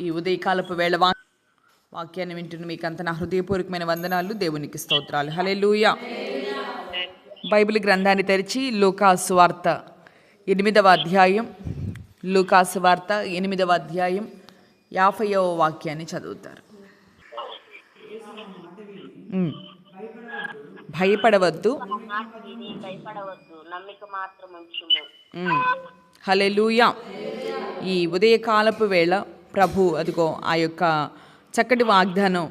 ఈ ఉదయకాలపు వేళ వా వాక్యాన్ని వింటున్న మీకు అంత నా హృదయపూర్వకమైన వందనాలు. దేవునికి స్తోత్రాలు. హలే బైబిల్ గ్రంథాన్ని తెరిచి లూకాసు వార్త ఎనిమిదవ అధ్యాయం లూకాసు వార్త ఎనిమిదవ అధ్యాయం యాభైవ వాక్యాన్ని చదువుతారు. భయపడవద్దు. ఉంచుము. హలెలూయా ఈ ఉదయకాలపు వేళ ప్రభు అదిగో ఆ యొక్క చక్కటి వాగ్దానం.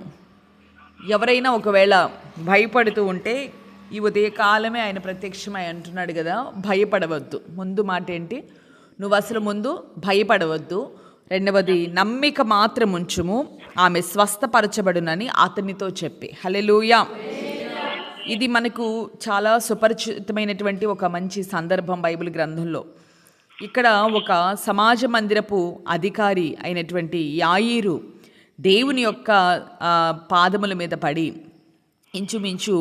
ఎవరైనా ఒకవేళ భయపడుతూ ఉంటే ఈ ఉదయకాలమే ఆయన ప్రత్యక్షమై అంటున్నాడు కదా భయపడవద్దు. ముందు మాట ఏంటి నువ్వు అసలు ముందు భయపడవద్దు. రెండవది నమ్మిక మాత్రం ఉంచుము. ఆమె స్వస్థపరచబడునని అతనితో చెప్పి. హలెలూయా ఇది మనకు చాలా సుపరిచితమైనటువంటి ఒక మంచి సందర్భం బైబిల్ గ్రంథంలో. ఇక్కడ ఒక సమాజ మందిరపు అధికారి అయినటువంటి యాయిరు దేవుని యొక్క పాదముల మీద పడి ఇంచుమించు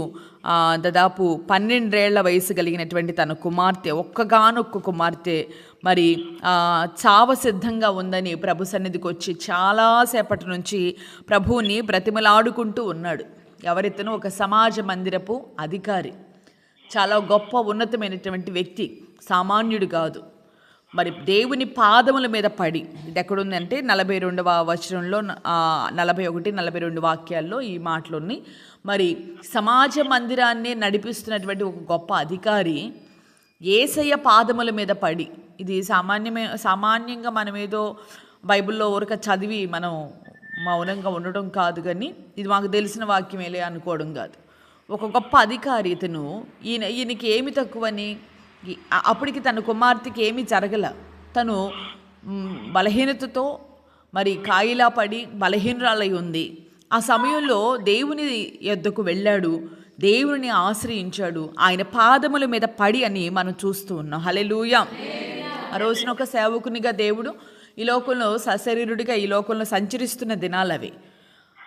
దాదాపు పన్నెండేళ్ళ వయసు కలిగినటువంటి తన కుమార్తె ఒక్కగానొక్క కుమార్తె మరి చావ సిద్ధంగా ఉందని ప్రభు సన్నిధికి వచ్చి చాలాసేపటి నుంచి ప్రభువుని బ్రతిమలాడుకుంటూ ఉన్నాడు. ఎవరితను ఒక సమాజ మందిరపు అధికారి చాలా గొప్ప ఉన్నతమైనటువంటి వ్యక్తి సామాన్యుడు కాదు. మరి దేవుని పాదముల మీద పడి ఇది ఎక్కడుందంటే నలభై రెండవ వచనంలో నలభై ఒకటి నలభై రెండు వాక్యాల్లో ఈ మాటలున్నాయి. మరి సమాజ మందిరాన్ని నడిపిస్తున్నటువంటి ఒక గొప్ప అధికారి ఏసయ్య పాదముల మీద పడి ఇది సామాన్యమే సామాన్యంగా మనం ఏదో బైబిల్లో ఊరక చదివి మనం మౌనంగా ఉండడం కాదు కానీ ఇది మాకు తెలిసిన వాక్యమేలే అనుకోవడం కాదు. ఒక గొప్ప అధికారి ఇతను ఈయన ఈయనకి ఏమి తక్కువని? అప్పటికి తన కుమార్తెకి ఏమీ జరగల. తను బలహీనతతో మరి కాయిలా పడి బలహీనరాలై ఉంది. ఆ సమయంలో దేవుని యొద్దకు వెళ్ళాడు. దేవుని ఆశ్రయించాడు. ఆయన పాదముల మీద పడి అని మనం చూస్తూ ఉన్నాం. హలెలూయ ఆ రోజున ఒక సేవకునిగా దేవుడు ఈ లోకంలో సశరీరుడిగా ఈ లోకంలో సంచరిస్తున్న దినాలవి.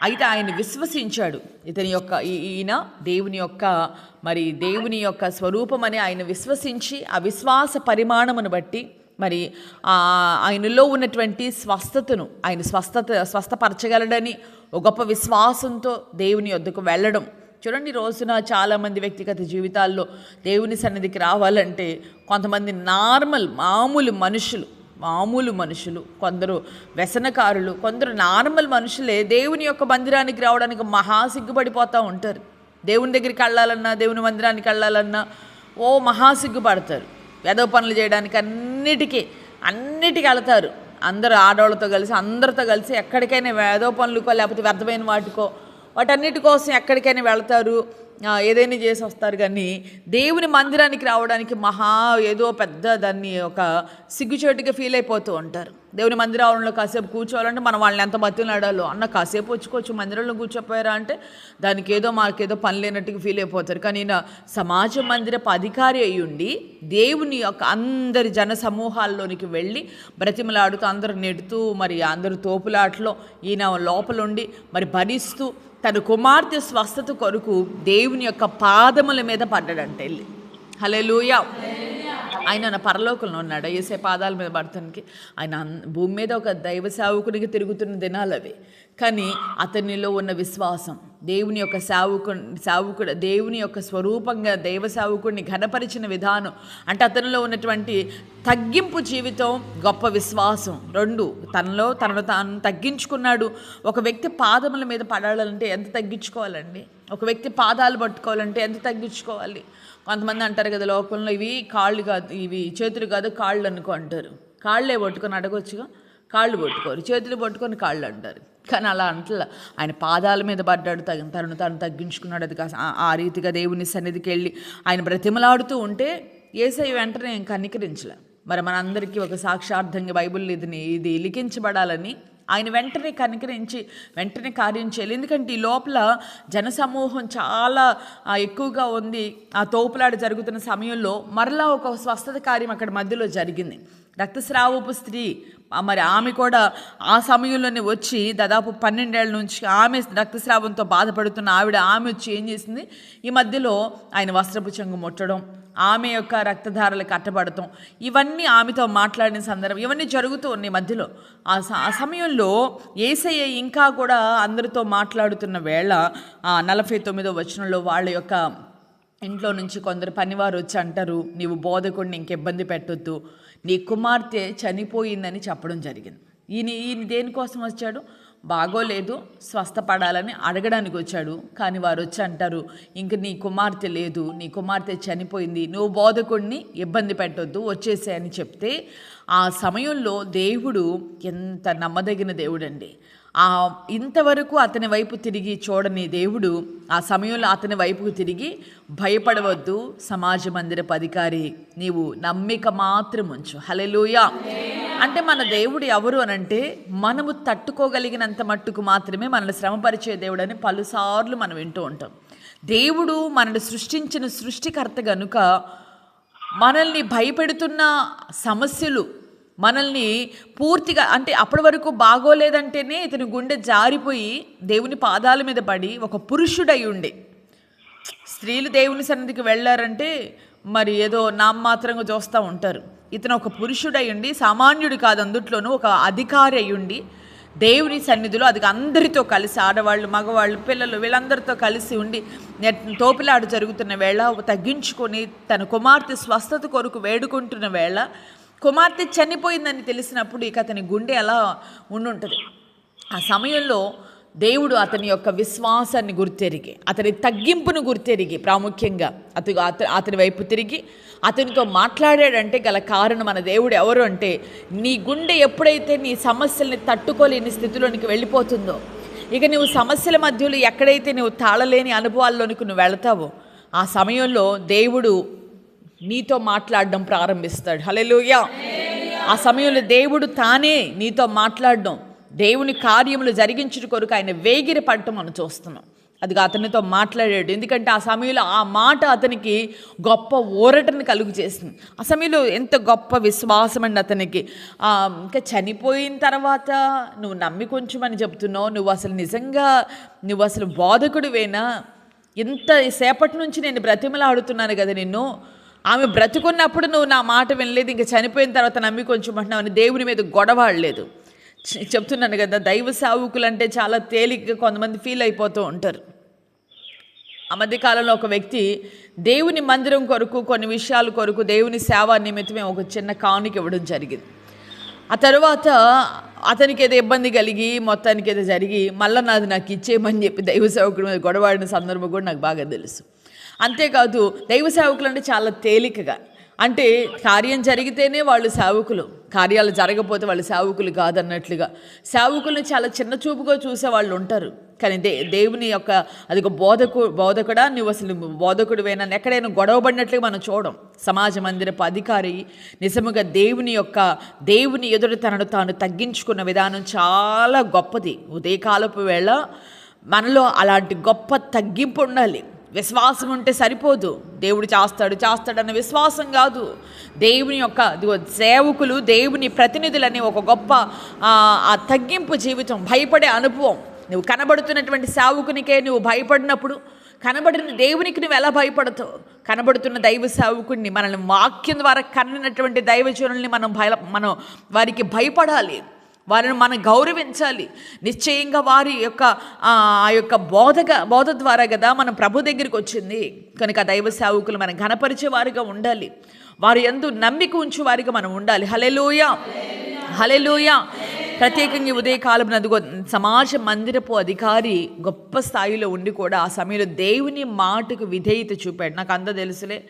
అయితే ఆయన విశ్వసించాడు. ఇతని యొక్క ఈ- ఈయన దేవుని యొక్క మరి దేవుని యొక్క స్వరూపమని ఆయన విశ్వసించి ఆ విశ్వాస పరిమాణమును బట్టి మరి ఆ ఆయనలో ఉన్నటువంటి స్వస్థతను ఆయన స్వస్థత స్వస్థపరచగలడని ఒక గొప్ప విశ్వాసంతో దేవుని వద్దకు వెళ్ళడం. చూడండి రోజున చాలామంది వ్యక్తిగత జీవితాల్లో దేవుని సన్నిధికి రావాలంటే కొంతమంది నార్మల్ మామూలు మనుషులు మామూలు మనుషులు కొందరు వ్యసనకారులు కొందరు నార్మల్ మనుషులే దేవుని యొక్క మందిరానికి రావడానికి మహా సిగ్గుపడిపోతూ ఉంటారు. దేవుని దగ్గరికి వెళ్ళాలన్నా దేవుని మందిరానికి వెళ్ళాలన్నా ఓ మహా సిగ్గుపడతారు. వెదవ పనులు చేయడానికి అన్నిటికీ అన్నిటికీ వెళతారు. అందరు ఆడవాళ్ళతో కలిసి అందరితో కలిసి ఎక్కడికైనా వేదో పనులకో లేకపోతే వ్యర్థమైన వాటికో వాటన్నిటి కోసం ఎక్కడికైనా వెళతారు. ఏదైనా చేసి వస్తారు కానీ దేవుని మందిరానికి రావడానికి మహా ఏదో పెద్ద దాన్ని ఒక సిగ్గుచేటుగా ఫీల్ అయిపోతూ ఉంటారు. దేవుని మందిరంలో కాసేపు కూర్చోవాలంటే మనం వాళ్ళని ఎంత బతిలాడాలో అన్న కాసేపు వచ్చుకోవచ్చు మందిరంలో కూర్చోపోయారా అంటే దానికి ఏదో మాకేదో పని లేనట్టుగా ఫీల్ అయిపోతారు. కానీ ఈయన సమాజ మందిరపు అధికారి అయి ఉండి దేవుని యొక్క అందరి జన సమూహాల్లోనికి వెళ్ళి బ్రతిమలాడుతూ అందరూ నెడుతూ మరి అందరూ తోపులాటలో ఈయన లోపలుండి మరి భరిస్తూ తన కుమార్తె స్వస్థత కొరకు దేవుని యొక్క పాదముల మీద పడ్డాడంట వెళ్ళి. హలే ఆయన పరలోకంలో ఉన్నాడు. ఏసే పాదాల మీద పడతానికి ఆయన భూమి మీద ఒక దైవ సేవకునికి తిరుగుతున్న దినాలు అవి. కానీ అతనిలో ఉన్న విశ్వాసం దేవుని యొక్క సేవకు సేవకుడు దేవుని యొక్క స్వరూపంగా దైవ సేవకుడిని ఘనపరిచిన విధానం అంటే అతనిలో ఉన్నటువంటి తగ్గింపు జీవితం గొప్ప విశ్వాసం రెండు. తనలో తనను తాను తగ్గించుకున్నాడు. ఒక వ్యక్తి పాదముల మీద పడాలంటే ఎంత తగ్గించుకోవాలండి? ఒక వ్యక్తి పాదాలు పట్టుకోవాలంటే ఎంత తగ్గించుకోవాలి? కొంతమంది అంటారు కదా లోకంలో ఇవి కాళ్ళు కాదు ఇవి చేతులు కాదు కాళ్ళు అనుకో అంటారు. కాళ్ళే పట్టుకొని అడగొచ్చుగా? కాళ్ళు పట్టుకోరు. చేతులు పట్టుకొని కాళ్ళు అంటారు. కానీ అలా అంటలా. ఆయన పాదాల మీద పడ్డాడు తగిన తను తను తగ్గించుకున్నాడు. అది కాస్త ఆ- ఆ రీతిగా దేవుని సన్నిధికి వెళ్ళి ఆయన బ్రతిమలాడుతూ ఉంటే ఏసై వెంటనే కనికరించలే. మరి మనందరికీ ఒక సాక్షార్థంగా బైబిల్ ఇది ఇది లిఖించబడాలని ఆయన వెంటనే కనికరించి వెంటనే కార్యం చేయాలి. ఎందుకంటే ఈ లోపల జనసమూహం చాలా ఎక్కువగా ఉంది. ఆ తోపులాట జరుగుతున్న సమయంలో మరలా ఒక స్వస్థత కార్యం అక్కడ మధ్యలో జరిగింది. రక్తస్రావపు స్త్రీ మరి ఆమె కూడా ఆ సమయంలోనే వచ్చి దాదాపు పన్నెండేళ్ళ నుంచి ఆమె రక్తస్రావంతో బాధపడుతున్న ఆవిడ ఆమె వచ్చి ఏం చేసింది? ఈ మధ్యలో ఆయన వస్త్రపు చెంగు ముట్టడం ఆమె యొక్క రక్తధారలు కట్టబడటం ఇవన్నీ ఆమెతో మాట్లాడిన సందర్భం ఇవన్నీ జరుగుతూ ఉన్నాయి మధ్యలో. ఆ స- ఆ సమయంలో ఏసయ్య ఇంకా కూడా అందరితో మాట్లాడుతున్న వేళ ఆ నలభై తొమ్మిదో వచనంలో వాళ్ళ యొక్క ఇంట్లో నుంచి కొందరు పనివారు వచ్చి అంటారు నీవు బోధకుడిని ఇంక ఇబ్బంది పెట్టొద్దు. నీ కుమార్తె చనిపోయిందని చెప్పడం జరిగింది. ఈయన ఈయన దేనికోసం వచ్చాడు? బాగోలేదు స్వస్థపడాలని అడగడానికి వచ్చాడు. కానీ వారు వచ్చి అంటారు ఇంక నీ కుమార్తె లేదు నీ కుమార్తె చనిపోయింది నువ్వు బోధకుడిని ఇబ్బంది పెట్టొద్దు వచ్చేసే అని చెప్తే ఆ సమయంలో దేవుడు ఎంత నమ్మదగిన దేవుడండి. ఆ ఇంతవరకు అతని వైపు తిరిగి చూడని దేవుడు ఆ సమయంలో అతని వైపుకు తిరిగి భయపడవద్దు సమాజ మందిరపు అధికారి నీవు నమ్మిక మాత్రం ఉంచు. హలెలూయా అంటే మన దేవుడు ఎవరు అనంటే మనము తట్టుకోగలిగినంత మట్టుకు మాత్రమే మనల్ని శ్రమపరిచే దేవుడు అని పలుసార్లు మనం వింటూ ఉంటాం. దేవుడు మనల్ని సృష్టించిన సృష్టికర్త గనుక మనల్ని భయపెడుతున్న సమస్యలు మనల్ని పూర్తిగా అంటే అప్పటి వరకు బాగోలేదంటేనే ఇతని గుండె జారిపోయి దేవుని పాదాల మీద పడి ఒక పురుషుడై ఉండే. స్త్రీలు దేవుని సన్నిధికి వెళ్ళారంటే మరి ఏదో నామమాత్రంగా చూస్తూ ఉంటారు. ఇతను ఒక పురుషుడై ఉండి సామాన్యుడు కాదు అందుట్లోనూ ఒక అధికారి అయి ఉండి దేవుని సన్నిధిలో అది అందరితో కలిసి ఆడవాళ్ళు మగవాళ్ళు పిల్లలు వీళ్ళందరితో కలిసి ఉండి తోపిలాడు జరుగుతున్న వేళ తగ్గించుకొని తన కుమార్తె స్వస్థత కొరకు వేడుకుంటున్న వేళ కుమార్తె చనిపోయిందని తెలిసినప్పుడు ఇక అతని గుండె ఎలా ఉండుంటుంది. ఆ సమయంలో దేవుడు అతని యొక్క విశ్వాసాన్ని గుర్తెరిగి అతని తగ్గింపును గుర్తెరిగి ప్రాముఖ్యంగా అతను అతని వైపు తిరిగి అతనితో మాట్లాడాడంటే గల కారణం మన దేవుడు ఎవరు అంటే నీ గుండె ఎప్పుడైతే నీ సమస్యల్ని తట్టుకోలేని స్థితిలోనికి వెళ్ళిపోతుందో ఇక నువ్వు సమస్యల మధ్యలో ఎక్కడైతే నువ్వు తాళలేని అనుభవాల్లోనికి నువ్వు వెళతావో ఆ సమయంలో దేవుడు నీతో మాట్లాడడం ప్రారంభిస్తాడు. హల్లెలూయా. ఆ సమయంలో దేవుడు తానే నీతో మాట్లాడడం దేవుని కార్యములు జరిగించుట కొరకు ఆయన వేగిరి పడటం మనం చూస్తున్నాం. అది అతనితో మాట్లాడాడు. ఎందుకంటే ఆ సమయంలో ఆ మాట అతనికి గొప్ప ఊరటను కలుగు చేసింది. ఆ సమయంలో ఎంత గొప్ప విశ్వాసం అండి అతనికి. ఇంకా చనిపోయిన తర్వాత నువ్వు నమ్మి కొంచెం అని చెప్తున్నావు. నువ్వు అసలు నిజంగా నువ్వు అసలు బోధకుడివేనా? ఇంత సేపటి నుంచి నేను బ్రతిమలాడుతున్నాను కదా నిన్ను. ఆమె బ్రతుకున్నప్పుడు నువ్వు నా మాట వినలేదు ఇంకా చనిపోయిన తర్వాత నమ్మి కొంచెం అంటున్నావు అని దేవుని మీద గొడవాడలేదు. చెప్తున్నాను కదా దైవ సావుకులు అంటే చాలా తేలికగా కొంతమంది ఫీల్ అయిపోతూ ఉంటారు. ఆ మధ్యకాలంలో ఒక వ్యక్తి దేవుని మందిరం కొరకు కొన్ని విషయాల కొరకు దేవుని సేవ నిమిత్తమే ఒక చిన్న కానుక ఇవ్వడం జరిగింది. ఆ తర్వాత అతనికి ఏదో ఇబ్బంది కలిగి మొత్తానికి ఏదో జరిగి మళ్ళీ నాది నాకు ఇచ్చేయమని చెప్పి దైవ సేవకుడి మీద గొడవాడిన సందర్భం కూడా నాకు బాగా తెలుసు. అంతేకాదు దైవ సేవకులు అంటే చాలా తేలికగా. అంటే కార్యం జరిగితేనే వాళ్ళు సేవకులు. కార్యాలు జరగకపోతే వాళ్ళు సేవకులు కాదన్నట్లుగా. సేవకులను చాలా చిన్న చూపుగా చూసే వాళ్ళు ఉంటారు. కానీ దే దేవుని యొక్క అది ఒక బోధకు బోధకుడా? నువ్వు అసలు బోధకుడివైనా ఎక్కడైనా గొడవబడినట్లుగా మనం చూడం. సమాజ మందిరపు అధికారి నిజముగా దేవుని యొక్క దేవుని ఎదుట తనను తాను తగ్గించుకున్న విధానం చాలా గొప్పది. ఉదయకాలపు వేళ మనలో అలాంటి గొప్ప తగ్గింపు ఉండాలి. విశ్వాసం ఉంటే సరిపోదు. దేవుడు చేస్తాడు చేస్తాడన్న విశ్వాసం కాదు. దేవుని యొక్క సేవకులు దేవుని ప్రతినిధులని ఒక గొప్ప ఆ తగ్గింపు జీవితం భయపడే అనుభవం. నువ్వు కనబడుతున్నటువంటి సేవకునికే నువ్వు భయపడినప్పుడు కనబడిన దేవునికి నువ్వు ఎలా భయపడతావు? కనబడుతున్న దైవ సేవకుడిని మనల్ని వాక్యం ద్వారా కన్నినటువంటి దైవజనుల్ని మనం భయ మనం వారికి భయపడాలి. వారిని మనం గౌరవించాలి. నిశ్చయంగా వారి యొక్క ఆ యొక్క బోధగా బోధ ద్వారా కదా మనం ప్రభు దగ్గరికి వచ్చింది. కనుక దైవ సేవకులు మనం ఘనపరిచే వారిగా ఉండాలి. వారి ఎందు నమ్మిక ఉంచే వారిగా మనం ఉండాలి. హలెలూయ హలెలూయ ప్రత్యేకంగా ఉదయకాలం అదిగో సమాజ మందిరపు అధికారి గొప్ప స్థాయిలో ఉండి కూడా ఆ సమయంలో దేవుని మాటకు విధేయత చూపాడు. నాకు అంత తెలుసులే.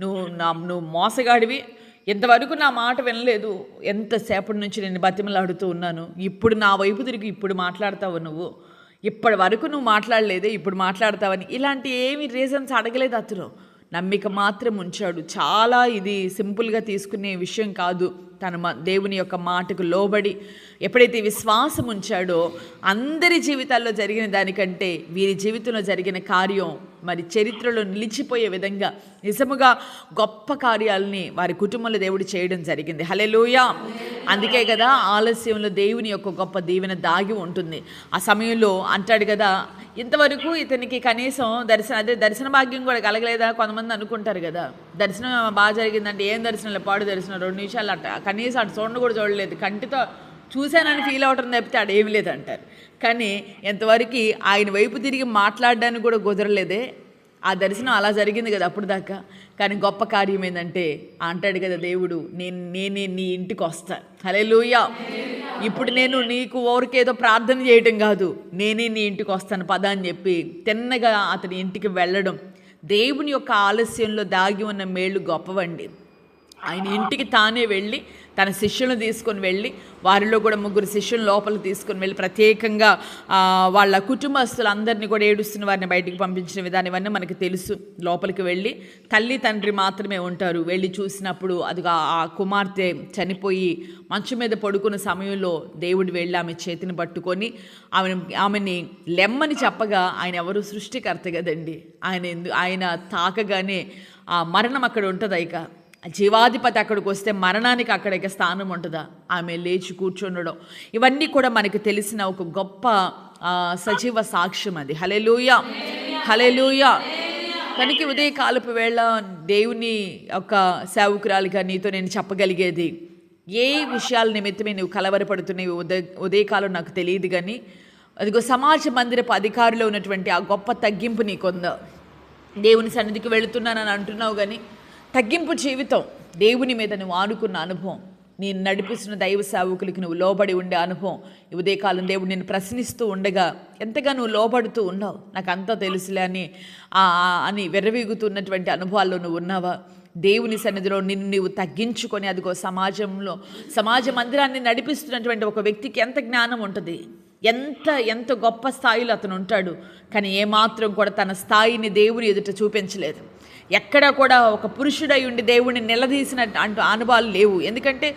నువ్వు నా నువ్వు మోసగాడివి. ఇంతవరకు నా మాట వినలేదు. ఎంతసేపటి నుంచి నేను బతిమలాడుతూ ఉన్నాను? ఇప్పుడు నా వైపు తిరిగి ఇప్పుడు మాట్లాడతావు నువ్వు. ఇప్పటి వరకు నువ్వు మాట్లాడలేదే ఇప్పుడు మాట్లాడతావని. ఇలాంటి ఏమి రీజన్స్ అడగలేదు అతను. నమ్మిక మాత్రం ఉంచాడు. చాలా ఇది సింపుల్గా తీసుకునే విషయం కాదు. తన మ- దేవుని యొక్క మాటకు లోబడి ఎప్పుడైతే విశ్వాసం ఉంచాడో అందరి జీవితాల్లో జరిగిన దానికంటే వీరి జీవితంలో జరిగిన కార్యం మరి చరిత్రలో నిలిచిపోయే విధంగా నిజముగా గొప్ప కార్యాలని వారి కుటుంబంలో దేవుడు చేయడం జరిగింది. హలెలుయా అందుకే కదా ఆలస్యంలో దేవుని యొక్క గొప్ప దీవెన దాగి ఉంటుంది. ఆ సమయంలో అంటాడు కదా ఇంతవరకు ఇతనికి కనీసం దర్శనం అదే దర్శన భాగ్యం కూడా కలగలేదా? కొంతమంది అనుకుంటారు కదా దర్శనం బాగా జరిగిందంటే ఏం దర్శనం? పాడు దర్శనం. రెండు నిమిషాలు అట్ట కనీసం అటు చూడండి కూడా చూడలేదు. కంటితో చూశానని ఫీల్ అవటం తప్పితే ఆడ ఏమి లేదంటారు. కానీ ఎంతవరకు ఆయన వైపు తిరిగి మాట్లాడడానికి కూడా కుదరలేదే. ఆ దర్శనం అలా జరిగింది కదా అప్పుడు దాకా. కానీ గొప్ప కార్యం ఏంటంటే అంటాడు కదా దేవుడు నేను నేనే నీ ఇంటికి వస్తా. హలే ఇప్పుడు నేను నీకు ఊరికేదో ప్రార్థన చేయటం కాదు. నేనే నీ ఇంటికి వస్తాను పద అని చెప్పి తిన్నగా అతని ఇంటికి వెళ్ళడం. దేవుని యొక్క ఆలస్యంలో దాగి ఉన్న మేళ్ళు గొప్పవండి. ఆయన ఇంటికి తానే వెళ్ళి తన శిష్యులను తీసుకొని వెళ్ళి వారిలో కూడా ముగ్గురు శిష్యులను లోపల తీసుకొని వెళ్ళి ప్రత్యేకంగా వాళ్ళ కుటుంబస్తులందరినీ కూడా ఏడుస్తున్న వారిని బయటికి పంపించిన విధానం ఇవన్నీ మనకు తెలుసు. లోపలికి వెళ్ళి తల్లి తండ్రి మాత్రమే ఉంటారు. వెళ్ళి చూసినప్పుడు అది ఆ కుమార్తె చనిపోయి మంచు మీద పడుకున్న సమయంలో దేవుడు వెళ్ళి ఆమె చేతిని పట్టుకొని ఆమె ఆమెని లెమ్మని చెప్పగా ఆయన ఎవరు? సృష్టికర్త కదండి. ఆయన ఎందు ఆయన తాకగానే ఆ మరణం అక్కడ ఉంటుంది ఇక జీవాధిపతి అక్కడికి వస్తే మరణానికి అక్కడ స్థానం ఉంటుందా? ఆమె లేచి కూర్చుండడం. ఇవన్నీ కూడా మనకు తెలిసిన ఒక గొప్ప సజీవ సాక్ష్యం అది. హలెలూయ హలెలూయ కనుక ఉదయ కాలపు వేళ దేవుని ఒక సేవకురాలిగా నీతో నేను చెప్పగలిగేది ఏ విషయాల నిమిత్తమే నువ్వు కలవరపడుతున్నావు ఉదయ ఉదయకాలం నాకు తెలియదు కానీ అదిగో సమాజ మందిరపు అధికారిలో ఉన్నటువంటి ఆ గొప్ప తగ్గింపు నీకుందా. దేవుని సన్నిధికి వెళుతున్నానని అంటున్నావు కానీ తగ్గింపు జీవితం. దేవుని మీద నువ్వు ఆనుకున్న అనుభవం. నేను నడిపిస్తున్న దైవ సేవకులకి నువ్వు లోబడి ఉండే అనుభవం. ఈ ఉదయకాలం దేవుడు నేను ప్రశ్నిస్తూ ఉండగా ఎంతగా నువ్వు లోబడుతూ ఉన్నావు? నాకు అంతా తెలుసులే అని అని విర్రవీగుతున్నటువంటి అనుభవాల్లో నువ్వు ఉన్నావా? దేవుని సన్నిధిలో నిన్ను నీవు తగ్గించుకొని అదిగో సమాజంలో సమాజ మందిరాన్ని నడిపిస్తున్నటువంటి ఒక వ్యక్తికి ఎంత జ్ఞానం ఉంటుంది? ఎంత ఎంత గొప్ప స్థాయిలో అతను ఉంటాడు? కానీ ఏమాత్రం కూడా తన స్థాయిని దేవుని ఎదుట చూపించలేదు. ఎక్కడ కూడా ఒక పురుషుడై ఉండి దేవుడిని నిలదీసిన అంటూ అనుభవాలు లేవు. ఎందుకంటే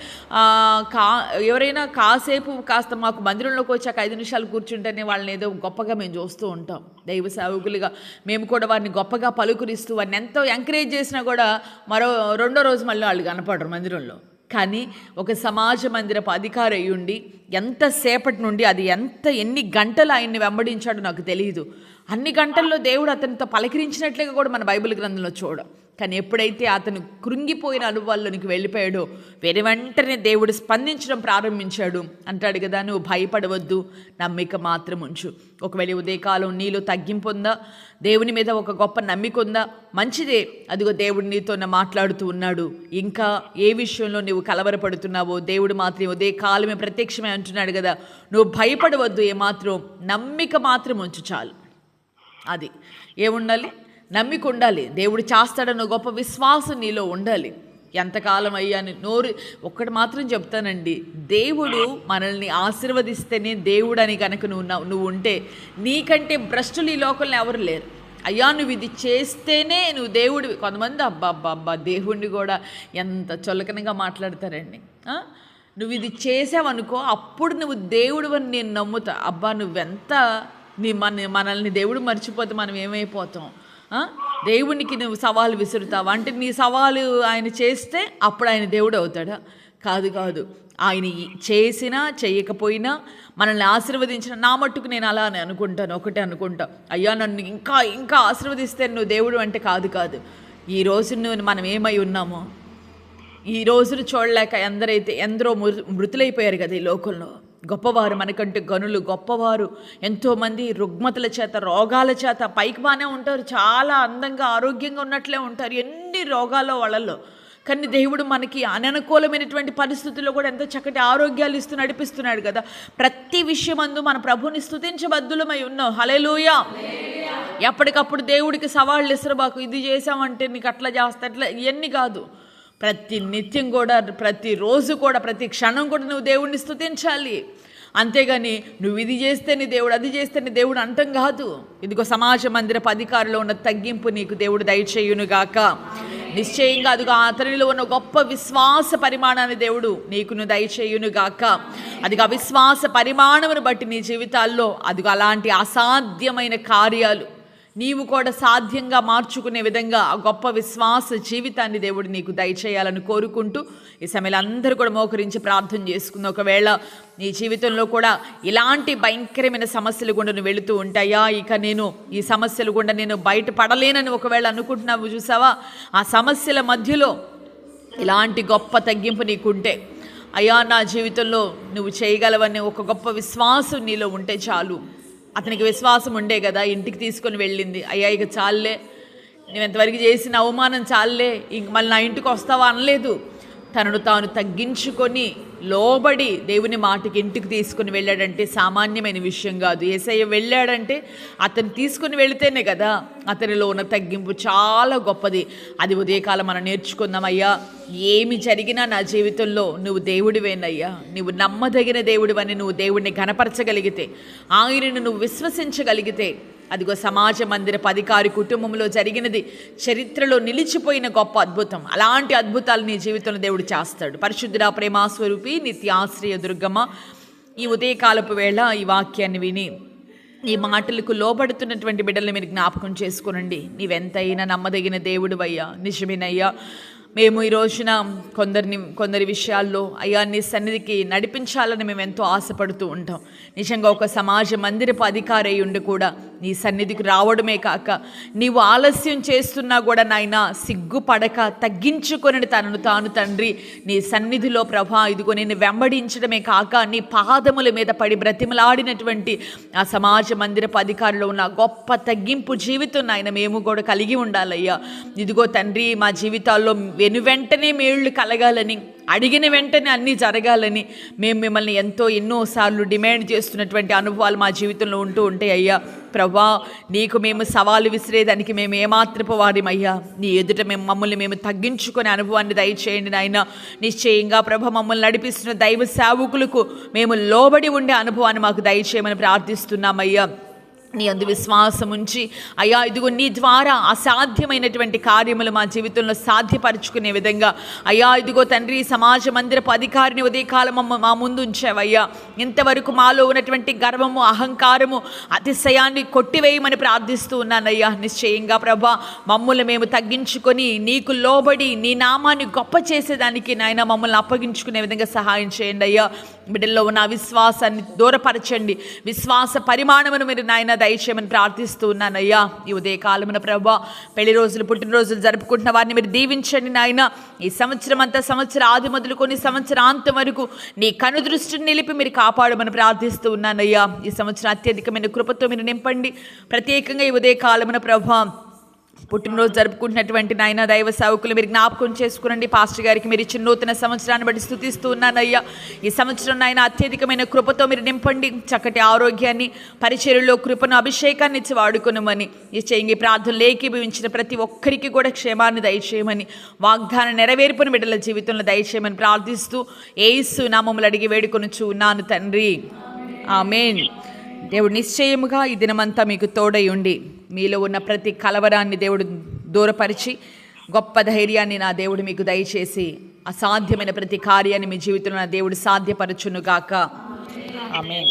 కా ఎవరైనా కాసేపు కాస్త మాకు మందిరంలోకి వచ్చాక ఐదు నిమిషాలు కూర్చుంటేనే వాళ్ళని ఏదో గొప్పగా మేము చూస్తూ ఉంటాం. దైవ సేవకులుగా మేము కూడా వారిని గొప్పగా పలుకురిస్తూ వారిని ఎంతో ఎంకరేజ్ చేసినా కూడా మరో రెండో రోజు మళ్ళీ వాళ్ళు కనపడరు మందిరంలో. కానీ ఒక సమాజ మందిరపు అధికారి అయి ఉండి ఎంతసేపటి నుండి అది ఎంత ఎన్ని గంటలు ఆయన్ని వెంబడించాడో నాకు తెలియదు అన్ని గంటల్లో దేవుడు అతనితో పలకరించినట్లుగా కూడా మన బైబిల్ గ్రంథంలో చూడం కానీ ఎప్పుడైతే అతను కృంగిపోయిన అనుభవాల్లోనికి వెళ్ళిపోయాడో వేరే వెంటనే దేవుడు స్పందించడం ప్రారంభించాడు. అంటాడు కదా నువ్వు భయపడవద్దు నమ్మిక మాత్రం ఉంచు. ఒకవేళ ఉదయకాలం నీలో తగ్గింపు ఉందా దేవుని మీద ఒక గొప్ప నమ్మిక ఉందా మంచిదే. అదిగో దేవుడు నీతో మాట్లాడుతూ ఉన్నాడు. ఇంకా ఏ విషయంలో నువ్వు కలవరపడుతున్నావో దేవుడు మాత్రం ఉదయ కాలమే ప్రత్యక్షమే అంటున్నాడు కదా. నువ్వు భయపడవద్దు ఏమాత్రం. నమ్మిక మాత్రం ఉంచు చాలు. అది. ఏముండాలి? నమ్మిక ఉండాలి దేవుడు చేస్తాడన్న గొప్ప విశ్వాసం నీలో ఉండాలి. ఎంతకాలం అయ్యాని నోరు? ఒక్కటి మాత్రం చెప్తానండి. దేవుడు మనల్ని ఆశీర్వదిస్తేనే దేవుడు అని కనుక నువ్వు నువ్వు ఉంటే నీకంటే భ్రష్టులు ఈ లోకంలో ఎవరు లేరు. అయ్యా నువ్వు ఇది చేస్తేనే నువ్వు దేవుడు. కొంతమంది అబ్బా అబ్బా అబ్బా దేవుడిని కూడా ఎంత చులకనగా మాట్లాడతారండి. నువ్వు ఇది చేసావనుకో అప్పుడు నువ్వు దేవుడు అని నేను నమ్ముతా. అబ్బా నువ్వెంత నీ మన మనల్ని దేవుడు మర్చిపోతే మనం ఏమైపోతాం? దేవునికి నువ్వు సవాలు విసురుతావు? అంటే నీ సవాలు ఆయన చేస్తే అప్పుడు ఆయన దేవుడు అవుతాడా? కాదు కాదు. ఆయన చేసినా చేయకపోయినా మనల్ని ఆశీర్వదించిన నా మట్టుకు నేను అలా అని అనుకుంటాను ఒకటే అనుకుంటా. అయ్యా నన్ను ఇంకా ఇంకా ఆశీర్వదిస్తే నువ్వు దేవుడు అంటే కాదు కాదు. ఈ రోజు నువ్వు మనం ఏమై ఉన్నామో? ఈ రోజును చూడలేక ఎందరైతే ఎందరో మృ- మృతులైపోయారు కదా ఈ లోకంలో. గొప్పవారు మనకంటే గనులు గొప్పవారు. ఎంతోమంది రుగ్మతల చేత రోగాల చేత పైకి బాగానే ఉంటారు. చాలా అందంగా ఆరోగ్యంగా ఉన్నట్లే ఉంటారు. ఎన్ని రోగాలు వాళ్ళల్లో కానీ దేవుడు మనకి అననుకూలమైనటువంటి పరిస్థితుల్లో కూడా ఎంతో చక్కటి ఆరోగ్యాలు ఇస్తూ నడిపిస్తున్నాడు కదా. ప్రతి విషయమందు మన ప్రభుని స్థుతించబద్దులమై ఉన్నాం. హలెలూయా ఎప్పటికప్పుడు దేవుడికి సవాళ్ళు ఇసరబాకు ఇది చేసామంటే నీకు అట్లా చేస్తా అట్లా ఇవన్నీ కాదు. ప్రతి నిత్యం కూడా ప్రతిరోజు కూడా ప్రతి క్షణం కూడా నువ్వు దేవుడిని స్థుతించాలి అంతేగాని నువ్వు ఇది చేస్తే నీ దేవుడు అది చేస్తే నీ దేవుడు అంటం కాదు. ఇదిగో సమాజ మందిరపు అధికారులో ఉన్న తగ్గింపు నీకు దేవుడు దయచేయునుగాక. నిశ్చయంగా అదిగో అతనిలో ఉన్న గొప్ప విశ్వాస పరిమాణాన్ని దేవుడు నీకును దయచేయునుగాక. అదిగో అవిశ్వాస పరిమాణమును బట్టి నీ జీవితాల్లో అదిగో అలాంటి అసాధ్యమైన కార్యాలు నీవు కూడా సాధ్యంగా మార్చుకునే విధంగా ఆ గొప్ప విశ్వాస జీవితాన్ని దేవుడు నీకు దయచేయాలని కోరుకుంటూ ఈ సమయంలో అందరూ కూడా మోకరించి ప్రార్థన చేసుకుంది. ఒకవేళ నీ జీవితంలో కూడా ఇలాంటి భయంకరమైన సమస్యలు గుండా నువ్వు వెళుతూ ఉంటాయా? ఇక నేను ఈ సమస్యలు గుండా నేను బయటపడలేనని ఒకవేళ అనుకుంటున్నావు చూసావా? ఆ సమస్యల మధ్యలో ఇలాంటి గొప్ప తగ్గింపు నీకుంటే అయ్యా నా జీవితంలో నువ్వు చేయగలవని ఒక గొప్ప విశ్వాసం నీలో ఉంటే చాలు. అతనికి విశ్వాసం ఉండే కదా ఇంటికి తీసుకొని వెళ్ళింది. అయ్యా ఇక చాలే నువ్వు ఎంతవరకు చేసిన అవమానం చాలే ఇంక మళ్ళీ నా ఇంటికి వస్తావా అనలేదు. తనను తాను తగ్గించుకొని లోబడి దేవుని మాటకి ఇంటికి తీసుకుని వెళ్ళాడంటే సామాన్యమైన విషయం కాదు. ఏసయ్య వెళ్ళాడంటే అతను తీసుకుని వెళితేనే కదా అతనిలో ఉన్న తగ్గింపు చాలా గొప్పది. అది ఉదయకాలం మనం నేర్చుకుందాం అయ్యా. ఏమి జరిగినా నా జీవితంలో నువ్వు దేవుడివేనయ్యా. నువ్వు నమ్మదగిన దేవుడివని నువ్వు దేవుడిని గనపరచగలిగితే ఆయనను నువ్వు విశ్వసించగలిగితే అదిగో సమాజ మందిరపు అధికారి కుటుంబంలో జరిగినది. చరిత్రలో నిలిచిపోయిన గొప్ప అద్భుతం. అలాంటి అద్భుతాలు నీ జీవితంలో దేవుడు చేస్తాడు. పరిశుద్ధుడా ప్రేమాస్వరూపి నిత్యాశ్రయ దుర్గమ్మ. ఈ ఉదయకాలపు వేళ ఈ వాక్యాన్ని విని ఈ మాటలకు లోబడుతున్నటువంటి బిడ్డలను మీరు జ్ఞాపకం చేసుకునండి. నీవెంతైనా నమ్మదగిన దేవుడు అయ్యా నిజమేనయ్యా. మేము ఈ రోజున కొందరిని కొందరి విషయాల్లో అయ్యా నీ సన్నిధికి నడిపించాలని మేము ఎంతో ఆశపడుతూ ఉంటాం. నిజంగా ఒక సమాజ మందిరపు అధికారి అయి ఉండి కూడా నీ సన్నిధికి రావడమే కాక నీవు ఆలస్యం చేస్తున్నా కూడా నాయన సిగ్గుపడక తగ్గించుకొని తనను తాను తండ్రి. నీ సన్నిధిలో ప్రభా ఇదిగో నేను వెంబడించడమే కాక నీ పాదముల మీద పడి బ్రతిమలాడినటువంటి ఆ సమాజ మందిరపు అధికారులు ఉన్న గొప్ప తగ్గింపు జీవితం నాయన మేము కూడా కలిగి ఉండాలయ్యా. ఇదిగో తండ్రి మా జీవితాల్లో వెను వెంటనే మేళ్ళు కలగాలని అడిగిన వెంటనే అన్నీ జరగాలని మేము మిమ్మల్ని ఎంతో ఎన్నోసార్లు డిమాండ్ చేస్తున్నటువంటి అనుభవాలు మా జీవితంలో ఉంటూ ఉంటాయి అయ్యా. ప్రభా నీకు మేము సవాలు విసిరేదానికి మేము ఏమాత్రపు వారిమయ్యా. నీ ఎదుట మేము మమ్మల్ని మేము తగ్గించుకునే అనుభవాన్ని దయచేయండి నాయన. నిశ్చయంగా ప్రభ మమ్మల్ని నడిపిస్తున్న దైవ సేవకులకు మేము లోబడి ఉండే అనుభవాన్ని మాకు దయచేయమని ప్రార్థిస్తున్నామయ్యా. నీ అందు విశ్వాసం ఉంచి అయ్యా ఇదిగో నీ ద్వారా అసాధ్యమైనటువంటి కార్యములు మా జీవితంలో సాధ్యపరుచుకునే విధంగా అయ్యా ఇదిగో తండ్రి సమాజ మందిరపు అధికారిని ఉదయకాలం మా ముందు ఉంచావయ్యా ఇంతవరకు మాలో ఉన్నటువంటి గర్వము అహంకారము అతిశయాన్ని కొట్టివేయమని ప్రార్థిస్తూ ఉన్నానయ్యా. నిశ్చయంగా ప్రభా మమ్మల్ని మేము తగ్గించుకొని నీకు లోబడి నీ నామాన్ని గొప్ప చేసేదానికి నాయన మమ్మల్ని అప్పగించుకునే విధంగా సహాయం చేయండి అయ్యా. బిడ్డల్లో ఉన్న విశ్వాసాన్ని దూరపరచండి. విశ్వాస పరిమాణమును మీరు నాయన దయచేయమని ప్రార్థిస్తూ ఉన్నానయ్యా ఈ ఉదయ కాలమున ప్రభా పెళ్ళి రోజులు పుట్టినరోజులు జరుపుకుంటున్న వారిని మీరు దీవించండి నాయన. ఈ సంవత్సరం అంతా సంవత్సర ఆది మొదలుకొని సంవత్సరాంతం వరకు నీ కను దృష్టిని నిలిపి మీరు కాపాడమని ప్రార్థిస్తూ ఉన్నానయ్యా ఈ సంవత్సరం అత్యధికమైన కృపతో మీరు నింపండి. ప్రత్యేకంగా ఈ ఉదయ కాలమున ప్రభా పుట్టినరోజు జరుపుకుంటున్నటువంటి నాయన దైవ సేవకులు మీరు జ్ఞాపకం చేసుకునండి. పాస్టర్ గారికి మీరు ఇచ్చిన నూతన సంవత్సరాన్ని బట్టి స్థుతిస్తూ ఉన్నానయ్యా ఈ సంవత్సరం నాయన అత్యధికమైన కృపతో మీరు నింపండి. చక్కటి ఆరోగ్యాన్ని పరిచర్యలో కృపను అభిషేకాన్ని ఇచ్చి వాడుకునమని ఈ ప్రార్థన ప్రార్థనలు ఏకీభవించిన ప్రతి ఒక్కరికి కూడా క్షేమాన్ని దయచేయమని వాగ్దాన నెరవేర్పుని బిడ్డల జీవితంలో దయచేయమని ప్రార్థిస్తూ ఏసు నామములు అడిగి వేడుకొని ఉన్నాను తండ్రి. ఆమెన్. దేవుడు నిశ్చయముగా ఈ దినమంతా మీకు తోడై ఉండి. మీలో ఉన్న ప్రతి కలవరాన్ని దేవుడు దూరపరిచి గొప్ప ధైర్యాన్ని నా దేవుడు మీకు దయచేసి అసాధ్యమైన ప్రతి కార్యాన్ని మీ జీవితంలో నా దేవుడు సాధ్యపరచునుగాక. ఆమె